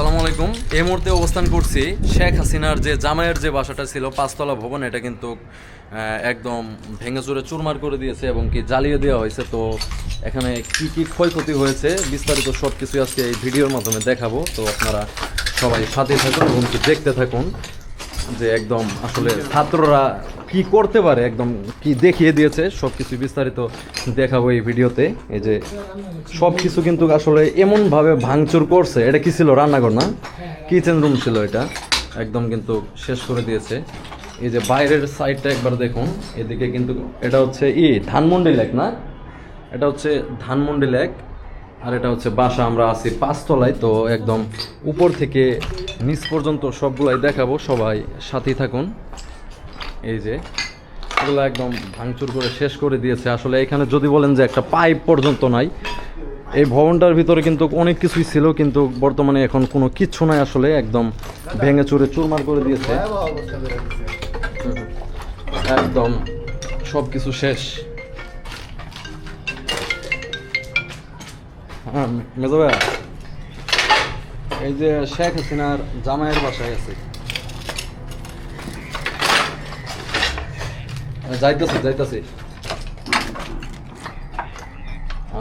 আসসালামু আলাইকুম। এই মুহূর্তে অবস্থান করছি শেখ হাসিনার যে জামাইয়ের যে বাসাটা ছিল, পাঁচতলা ভবন, এটা কিন্তু একদম ভেঙে চুরে চুরমার করে দিয়েছে এবং কি জ্বালিয়ে দেওয়া হয়েছে। তো এখানে কি কি ক্ষয়ক্ষতি হয়েছে, বিস্তারিত সব কিছুই আজকে এই ভিডিওর মাধ্যমে দেখাবো। তো আপনারা সবাই সাথে থাকুন এবং দেখতে থাকুন। যে একদম আসলে ছাত্ররা কি করতে পারে, একদম কি দেখিয়ে দিয়েছে সব কিছু বিস্তারিত দেখাবো এই ভিডিওতে। এই যে সব কিছু কিন্তু আসলে এমনভাবে ভাঙচুর করছে। এটা কি ছিল রান্নাঘর না? কিচেন রুম ছিল এটা। একদম কিন্তু শেষ করে দিয়েছে। এই যে বাইরের সাইডটা একবার দেখুন। এদিকে কিন্তু এটা হচ্ছে ই, ধানমন্ডি লেক না? এটা হচ্ছে ধানমন্ডি লেক। আর এটা হচ্ছে বাসা। আমরা আছি পাঁচতলায়। তো একদম উপর থেকে নিচ পর্যন্ত সবগুলাই দেখাবো, সবাই সাথেই থাকুন। এই যে, এগুলো একদম ভাঙচুর করে শেষ করে দিয়েছে। আসলে এখানে যদি বলেন যে একটা পাইপ পর্যন্ত নাই, এই ভবনটার ভিতরে কিন্তু অনেক কিছুই ছিল, কিন্তু বর্তমানে এখন কোনো কিচ্ছু নাই, আসলে একদম ভেঙে চুরে চুরমার করে দিয়েছে। একদম সব কিছু শেষ। হ্যাঁ মেজো এই যে শেখ হাসিনার জামাইয়ের বাসায় আছে। যাইতেছি যাইতেছি।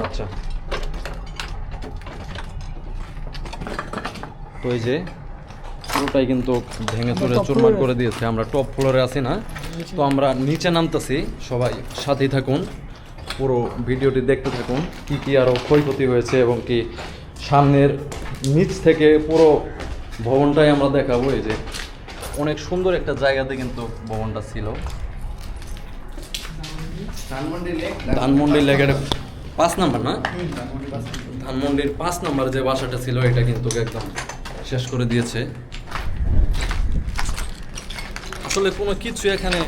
আচ্ছা। তো এই যে পুরোটাই কিন্তু ভেঙে চুরে চুরমার করে দিয়েছে আমরা টপ ফ্লোরে আছি না। তো আমরা নিচে নামতেছি সবাই সাথেই থাকুন পুরো ভিডিওটি দেখতে থাকুন কি কি আরও ক্ষয়ক্ষতি হয়েছে এবং কি সামনের নিচ থেকে পুরো ভবনটাই আমরা দেখাবো এই যে অনেক সুন্দর একটা জায়গাতে কিন্তু ভবনটা ছিল। ধানমন্ডি লেগের পাঁচ নাম্বার। না? ধানমন্ডির পাঁচ নাম্বার যে বাসাটা ছিল এটা কিন্তু একদম শেষ করে দিয়েছে। আসলে কোনো কিছু এখানে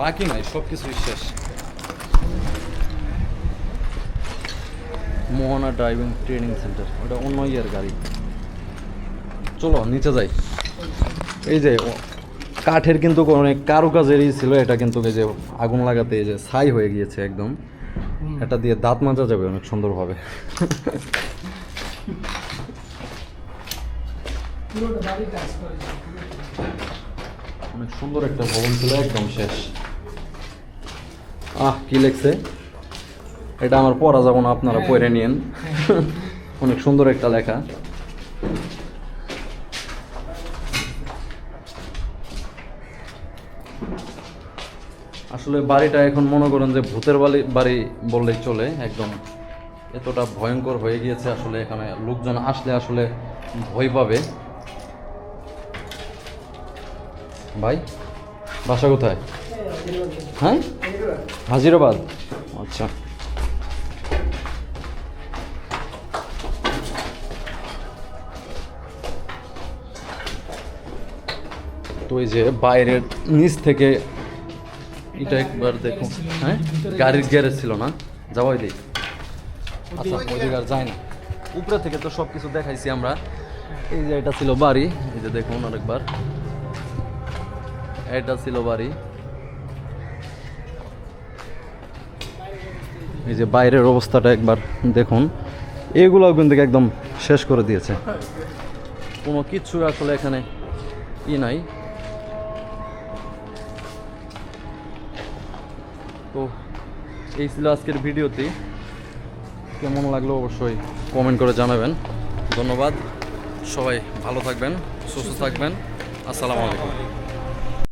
বাকি নাই সব কিছুই শেষ। মোহনা ড্রাইভিং ট্রেনিং সেন্টার ওটা অন্য ইয়ার গাড়ি। চলো নিচে যাই। এই যে কাঠের কিন্তু অনেক কারুকাজেরই ছিল এটা কিন্তু এই যে আগুন লাগাতে এই যে ছাই হয়ে গিয়েছে একদম। এটা দিয়ে দাঁত মাজা যাবে অনেক সুন্দরভাবে। অনেক সুন্দর একটা ভবন ছিল একদম শেষ। আহ কি লেখছে? এটা আমার পড়া যাব না আপনারা পড়ে নিয়েন। অনেক সুন্দর একটা লেখা। আসলে বাড়িটা এখন মনে করেন যে ভূতের বাড়ি বাড়ি বললেই চলে একদম এতটা ভয়ঙ্কর হয়ে গিয়েছে আসলে এখানে লোকজন আসলে আসলে ভয় পাবে। ভাই বাসা কোথায়? হ্যাঁ? হাজিরাবাদ? আচ্ছা। তো ওই যে বাইরের নিচ থেকে এটা একবার দেখুন হ্যাঁ? গাড়ির গ্যারেজ ছিল না? যাওয়াই দিই আচ্ছা ওইদিকে আর যাই না। উপরে থেকে তো সব কিছু দেখাইছি আমরা। এই যে এটা ছিল বাড়ি, এই যে দেখুন আরেকবার। এটা ছিল বাড়ি। এই যে বাইরের অবস্থাটা একবার দেখুন। এগুলোও কিন্তু একদম শেষ করে দিয়েছে। কোনো কিচ্ছু আসলে এখানে ই নাই। তো এই ছিল আজকের ভিডিওতে কেমন লাগল অবশ্যই কমেন্ট করে জানাবেন। ধন্যবাদ। সবাই ভালো থাকবেন, সুস্থ থাকবেন। আসসালামু আলাইকুম।